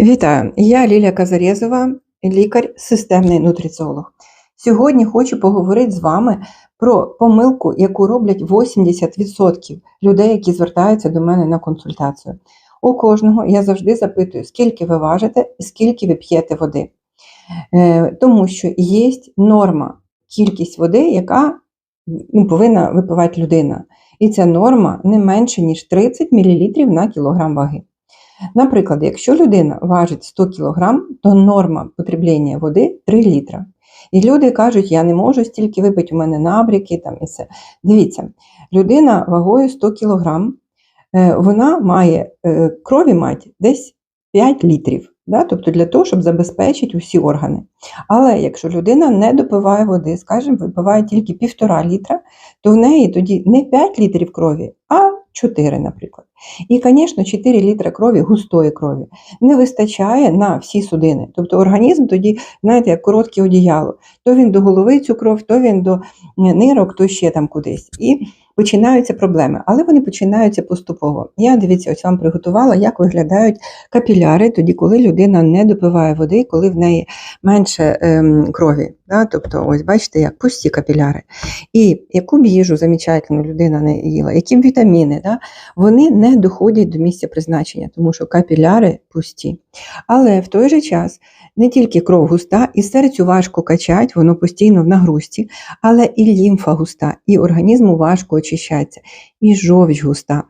Вітаю, я Лілія Казарєзова, лікар, системний нутриціолог. Сьогодні хочу поговорити з вами про помилку, яку роблять 80% людей, які звертаються до мене на консультацію. У кожного я завжди запитую, скільки ви важите і скільки ви п'єте води. Е, Тому що є норма кількість води, яка ну, повинна випивати людина. І ця норма не менше, ніж 30 мл на кілограм ваги. Наприклад, якщо людина важить 100 кг, то норма потреблення води 3 літра. І люди кажуть, я не можу стільки випити, у мене набряки там і все. Дивіться, людина вагою 100 кг, е, вона має е, крові мати десь 5 літрів. Да? Тобто для того, щоб забезпечити усі органи. Але якщо людина не допиває води, скажімо, випиває тільки 1,5 літра, то в неї тоді не 5 літрів крові, а 4, наприклад. І, звісно, 4 літра крові, густої крові, не вистачає на всі судини. Тобто організм тоді, знаєте, як коротке одіяло. То він до голови цю кров, то він до нирок, то ще там кудись. І починаються проблеми, але вони починаються поступово. Я дивіться, ось вам приготувала, як виглядають капіляри, тоді, коли людина не допиває води, коли в неї менше ем, крові. Да? Тобто, ось бачите, як пусті капіляри. І яку б їжу замечательну людина не їла, які б вітаміни, да? вони не доходять до місця призначення, тому що капіляри пусті. Але в той же час не тільки кров густа, і серцю важко качать, воно постійно в нагрузці, але і лімфа густа, і організму важко очищається, і жовч густа.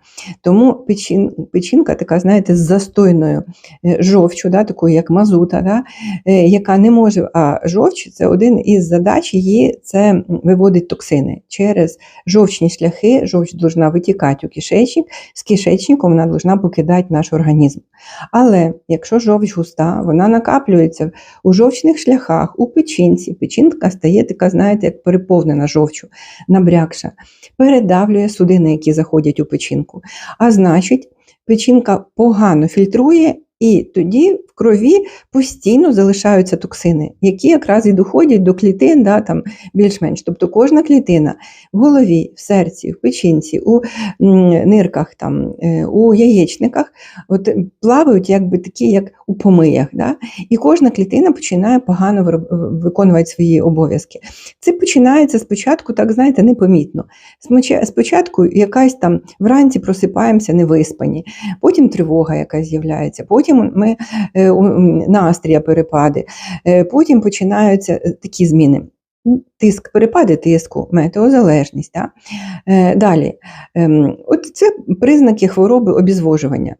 Тому печин, печінка така, знаєте, з застойною е, жовчу, да, такою як мазута, да, е, яка не може, а жовч це один із задач її це виводить токсини. Через жовчні шляхи жовч повинна витікати у кишечник, з кишечником вона повинна покидати наш організм. Але якщо жовч густа, вона накаплюється у жовчних шляхах, у печінці, печінка стає така, знаєте, як переповнена жовчу, набрякша, передавлює судини, які заходять у печінку. А значить, печінка погано фільтрує. І тоді крові постійно залишаються токсини, які якраз і доходять до клітин, да, там більш-менш. Тобто кожна клітина в голові, в серці, в печінці, у нирках, там, е, у яєчниках от, плавають якби такі, як у помиях. Да? І кожна клітина починає погано виконувати свої обов'язки. Це починається спочатку, так знаєте, непомітно. Спочатку якась там вранці просипаємося невиспані, потім тривога якась з'являється, потім ми е, настрія перепади, е, потім починаються е, такі зміни. Тиск, перепади тиску, метеозалежність. Да? Е, Далі, ем, от це признаки хвороби обізвожування.